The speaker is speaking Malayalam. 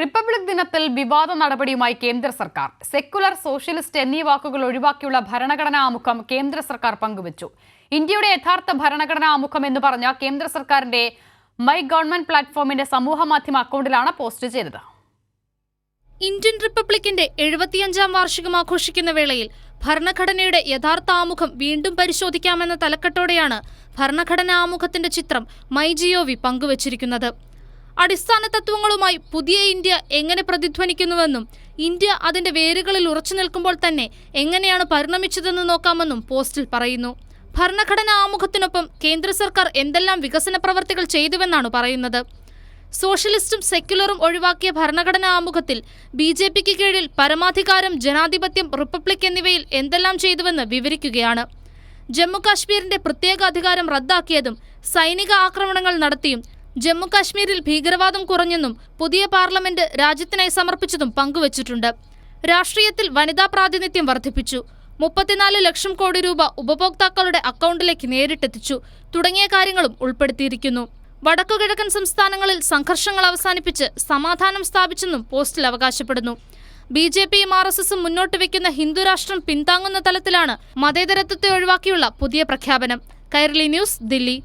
റിപ്പബ്ലിക് ദിനത്തിൽ വിവാദ നടപടിയുമായി കേന്ദ്ര സർക്കാർ. സെക്കുലർ സോഷ്യലിസ്റ്റ് എന്നീ വാക്കുകൾ ഒഴിവാക്കിയുള്ള ഭരണഘടനാ ആമുഖം കേന്ദ്ര സർക്കാർ പങ്കുവച്ചു. ഇന്ത്യയുടെ യഥാർത്ഥ ഭരണഘടനാ ആമുഖം എന്ന് പറഞ്ഞ കേന്ദ്ര സർക്കാരിന്റെ മൈ ഗവൺമെന്റ് പ്ലാറ്റ്ഫോമിന്റെ സമൂഹ മാധ്യമ അക്കൗണ്ടിലാണ് പോസ്റ്റ് ചെയ്തത്. ഇന്ത്യൻ റിപ്പബ്ലിക്കിന്റെ എഴുപത്തിയഞ്ചാം വാർഷികം ആഘോഷിക്കുന്ന വേളയിൽ ഭരണഘടനയുടെ യഥാർത്ഥ ആമുഖം വീണ്ടും പരിശോധിക്കാമെന്ന തലക്കെട്ടോടെയാണ് ഭരണഘടനാ ആമുഖത്തിന്റെ ചിത്രം മൈ ജിഒവി പങ്കുവച്ചിരിക്കുന്നത്. അടിസ്ഥാന തത്വങ്ങളുമായി പുതിയ ഇന്ത്യ എങ്ങനെ പ്രതിധ്വനിക്കുന്നുവെന്നും ഇന്ത്യ അതിന്റെ വേരുകളിൽ ഉറച്ചു നിൽക്കുമ്പോൾ തന്നെ എങ്ങനെയാണ് പരിണമിച്ചതെന്ന് നോക്കാമെന്നും പോസ്റ്റിൽ പറയുന്നു. ഭരണഘടനാ ആമുഖത്തിനൊപ്പം കേന്ദ്ര സർക്കാർ എന്തെല്ലാം വികസന പ്രവർത്തികൾ ചെയ്തുവെന്നാണ് പറയുന്നത്. സോഷ്യലിസ്റ്റും സെക്യുലറും ഒഴിവാക്കിയ ഭരണഘടനാ ആമുഖത്തിൽ ബി ജെ പിക്ക് കീഴിൽ പരമാധികാരം ജനാധിപത്യം റിപ്പബ്ലിക് എന്നിവയിൽ എന്തെല്ലാം ചെയ്തുവെന്ന് വിവരിക്കുകയാണ്. ജമ്മു കാശ്മീരിന്റെ പ്രത്യേക അധികാരം റദ്ദാക്കിയതും സൈനിക ആക്രമണങ്ങൾ നടത്തിയും ജമ്മു കാശ്മീരിൽ ഭീകരവാദം കുറഞ്ഞെന്നും പുതിയ പാർലമെന്റ് രാജ്യത്തിനായി സമർപ്പിച്ചതും പങ്കുവച്ചിട്ടുണ്ട്. രാഷ്ട്രീയത്തിൽ വനിതാ പ്രാതിനിധ്യം വർദ്ധിപ്പിച്ചു. മുപ്പത്തിനാല് ലക്ഷം കോടി രൂപ ഉപഭോക്താക്കളുടെ അക്കൗണ്ടിലേക്ക് നേരിട്ടെത്തിച്ചു. തുടങ്ങിയ കാര്യങ്ങളും ഉൾപ്പെടുത്തിയിരിക്കുന്നു. വടക്കുകിഴക്കൻ സംസ്ഥാനങ്ങളിൽ സംഘർഷങ്ങൾ അവസാനിപ്പിച്ച് സമാധാനം സ്ഥാപിച്ചെന്നും പോസ്റ്റിൽ അവകാശപ്പെടുന്നു. ബി ജെ പിയും ആർ എസ് എസും മുന്നോട്ട് വയ്ക്കുന്ന ഹിന്ദുരാഷ്ട്രം പിന്താങ്ങുന്ന തലത്തിലാണ് മതേതരത്വത്തെ ഒഴിവാക്കിയുള്ള പുതിയ പ്രഖ്യാപനം. കൈരളി ന്യൂസ് ദില്ലി.